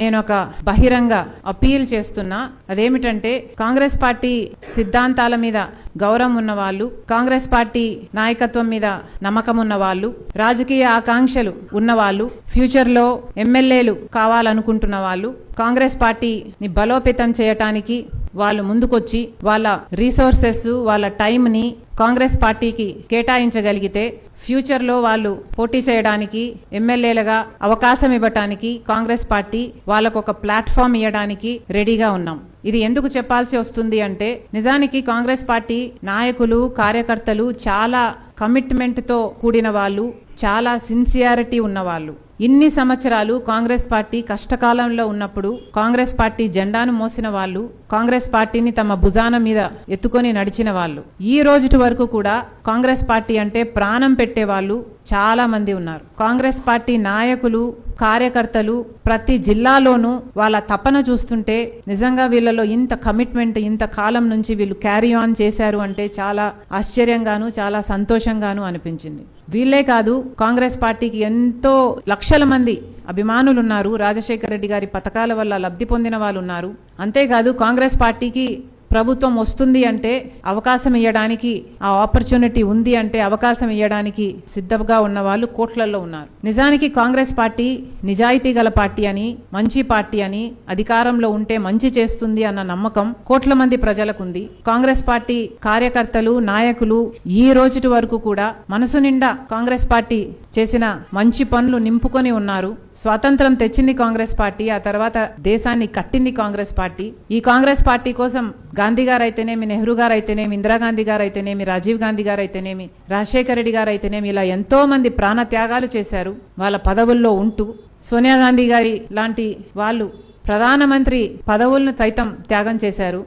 నేను ఒక బహిరంగ అపీల్ చేస్తున్నా. అదేమిటంటే కాంగ్రెస్ పార్టీ సిద్ధాంతాల మీద గౌరవం ఉన్న వాళ్ళు కాంగ్రెస్ పార్టీ నాయకత్వం మీద నమ్మకం ఉన్న వాళ్ళు రాజకీయ ఆకాంక్షలు ఉన్న వాళ్ళు ఫ్యూచర్లో ఎమ్మెల్యేలు కావాలనుకుంటున్న వాళ్ళు కాంగ్రెస్ పార్టీని బలోపేతం చేయటానికి వాళ్ళు ముందుకొచ్చి వాళ్ళ రీసోర్సెస్ వాళ్ళ టైంని కాంగ్రెస్ పార్టీకి కేటాయించగలిగితే ఫ్యూచర్లో వాళ్ళు పోటీ చేయడానికి ఎమ్మెల్యేలుగా అవకాశం ఇవ్వటానికి కాంగ్రెస్ పార్టీ వాళ్ళకు ఒక ప్లాట్ఫామ్ ఇవ్వడానికి రెడీగా ఉన్నాం. ఇది ఎందుకు చెప్పాల్సి వస్తుంది అంటే నిజానికి కాంగ్రెస్ పార్టీ నాయకులు కార్యకర్తలు చాలా కమిట్మెంట్తో కూడిన వాళ్ళు చాలా సిన్సియారిటీ ఉన్నవాళ్ళు. ఇన్ని సంవత్సరాలు కాంగ్రెస్ పార్టీ కష్టకాలంలో ఉన్నప్పుడు కాంగ్రెస్ పార్టీ జెండాను మోసిన వాళ్ళు కాంగ్రెస్ పార్టీని తమ భుజాన మీద ఎత్తుకొని నడిచిన వాళ్ళు. ఈ రోజుటి వరకు కూడా కాంగ్రెస్ పార్టీ అంటే ప్రాణం పెట్టే వాళ్ళు చాలా మంది ఉన్నారు. కాంగ్రెస్ పార్టీ నాయకులు కార్యకర్తలు ప్రతి జిల్లాలోనూ వాళ్ళ తపన చూస్తుంటే నిజంగా వీళ్ళలో ఇంత కమిట్మెంట్ ఇంత కాలం నుంచి వీళ్ళు క్యారీ ఆన్ చేశారు అంటే చాలా ఆశ్చర్యంగాను చాలా సంతోషంగాను అనిపించింది. వీళ్ళే కాదు కాంగ్రెస్ పార్టీకి ఎంతో లక్షల మంది అభిమానులు ఉన్నారు రాజశేఖర రెడ్డి గారి పథకాల వల్ల లబ్ధి పొందిన వాళ్ళు ఉన్నారు అంతేకాదు కాంగ్రెస్ పార్టీకి ప్రభుత్వం వస్తుంది అంటే అవకాశం ఇవ్వడానికి ఆ ఆపర్చునిటీ ఉంది అంటే అవకాశం ఇవ్వడానికి సిద్ధంగా ఉన్న వాళ్ళు కోట్లల్లో ఉన్నారు. నిజానికి కాంగ్రెస్ పార్టీ నిజాయితీ గల పార్టీ అని మంచి పార్టీ అని అధికారంలో ఉంటే మంచి చేస్తుంది అన్న నమ్మకం కోట్ల మంది ప్రజలకుంది. కాంగ్రెస్ పార్టీ కార్యకర్తలు నాయకులు ఈ రోజుటి వరకు కూడా మనసు నిండా కాంగ్రెస్ పార్టీ చేసిన మంచి పనులు నింపుకొని ఉన్నారు. స్వాతంత్రం తెచ్చింది కాంగ్రెస్ పార్టీ ఆ తర్వాత దేశాన్ని కట్టింది కాంగ్రెస్ పార్టీ. ఈ కాంగ్రెస్ పార్టీ కోసం గాంధీ గారు అయితేనేమి నెహ్రూ గారు అయితేనేమి ఇందిరాగాంధీ గారు అయితేనేమి రాజీవ్ గాంధీ గారు అయితేనేమి రాజశేఖర రెడ్డి గారు అయితేనేమి ఇలా ఎంతో మంది ప్రాణ త్యాగాలు చేశారు వాళ్ళ పదవుల్లో ఉంటూ. సోనియా గాంధీ గారి లాంటి వాళ్ళు ప్రధానమంత్రి పదవులను సైతం త్యాగం చేశారు.